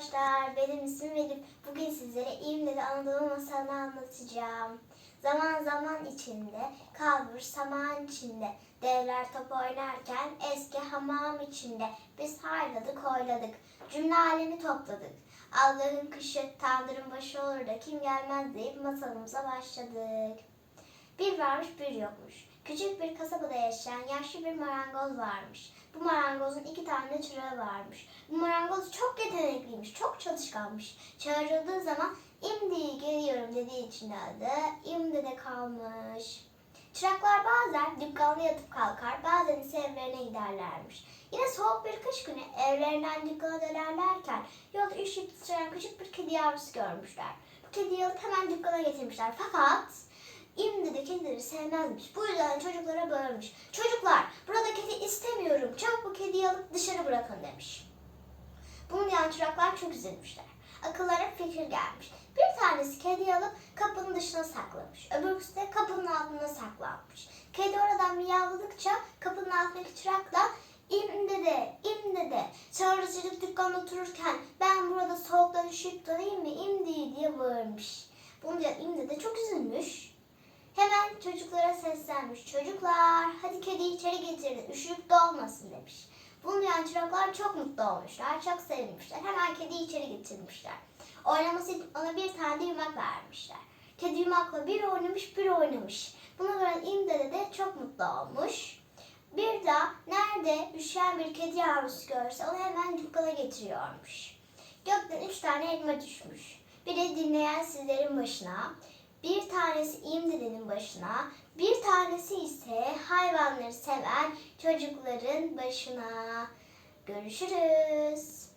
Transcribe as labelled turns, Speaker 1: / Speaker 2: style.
Speaker 1: arkadaşlar, benim ismim Elif. Bugün sizlere İmdeli Anadolu masalını anlatacağım. Zaman zaman içinde, kalbur saman içinde, devler top oynarken eski hamam içinde biz hayladık oyladık, cümle alemi topladık. Allah'ın kışı tandırın başı olur da kim gelmez deyip masalımıza başladık. Bir varmış bir yokmuş. Küçük bir kasabada yaşayan yaşlı bir marangoz varmış. Bu marangozun iki tane çırağı varmış. Bu marangoz çok yetenekliymiş, çok çalışkanmış. Çağrıldığı zaman imdi geliyorum dediği için de imdi de kalmış. Çıraklar bazen dükkanda yatıp kalkar, bazen ise evlerine giderlermiş. Yine soğuk bir kış günü evlerinden dükkana dönerlerken yolda üşüyüp titreyen küçük bir kedi yavrusu görmüşler. Bu kediyi alıp hemen dükkana getirmişler. Fakat İmdi de kedileri sevmezmiş. Bu yüzden çocuklara bağırmış. Çocuklar burada kedi istemiyorum. Çabuk bu kediyi alıp dışarı bırakın demiş. Çıraklar çok üzülmüşler. Akıllara fikir gelmiş. Bir tanesi kediyi alıp kapının dışına saklamış. Öbürküsü de kapının altına saklanmış. Kedi oradan miyavladıkça kapının altındaki çırak da İmde de, imde de. Çağrıcılık dükkanda otururken ben burada soğuktan üşüyüp dolayım mı imdi diye bağırmış. Diyen imde de çok üzülmüş. Hemen çocuklara seslenmiş. Çocuklar hadi kediyi içeri getirin üşüyüp doğmasın demiş. Bunu duyan çıraklar çok mutlu olmuşlar. Çok sevinmişler. Hemen kediyi içeri getirmişler. Oynaması için ona bir tane de yumak vermişler. Kedi yumakla bir oynamış bir oynamış. Bunu gören İmdede de çok mutlu olmuş. Bir daha nerede üşüyen bir kedi yavrusu görse onu hemen dükkana getiriyormuş. Gökten üç tane elma düşmüş. Biri dinleyen sizlerin başına, bir tanesi İmdede'nin başına, bir tanesi ise hayvanları seven çocukların başına. Görüşürüz.